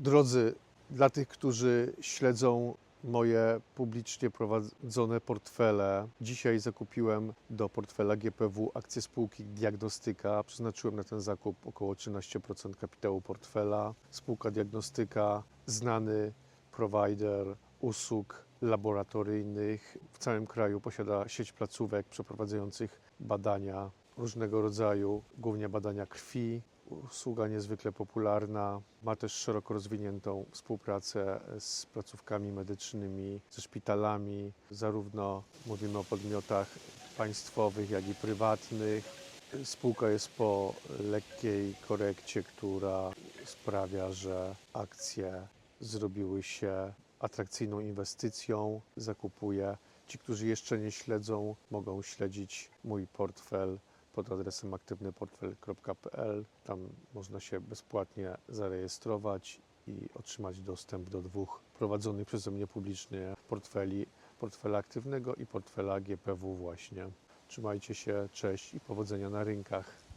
Drodzy, dla tych, którzy śledzą moje publicznie prowadzone portfele, dzisiaj zakupiłem do portfela GPW akcje spółki Diagnostyka. Przeznaczyłem na ten zakup około 13% kapitału portfela. Spółka Diagnostyka, znany prowajder usług laboratoryjnych w całym kraju, posiada sieć placówek przeprowadzających badania różnego rodzaju, głównie badania krwi, usługa niezwykle popularna. Ma też szeroko rozwiniętą współpracę z placówkami medycznymi, ze szpitalami. Zarówno mówimy o podmiotach państwowych, jak i prywatnych. Spółka jest po lekkiej korekcie, która sprawia, że akcje zrobiły się atrakcyjną inwestycją. Zakupuję. Ci, którzy jeszcze nie śledzą, mogą śledzić mój portfel pod adresem aktywnyportfel.pl. Tam można się bezpłatnie zarejestrować i otrzymać dostęp do dwóch prowadzonych przeze mnie publicznie portfeli, portfela aktywnego i portfela GPW właśnie. Trzymajcie się, cześć i powodzenia na rynkach.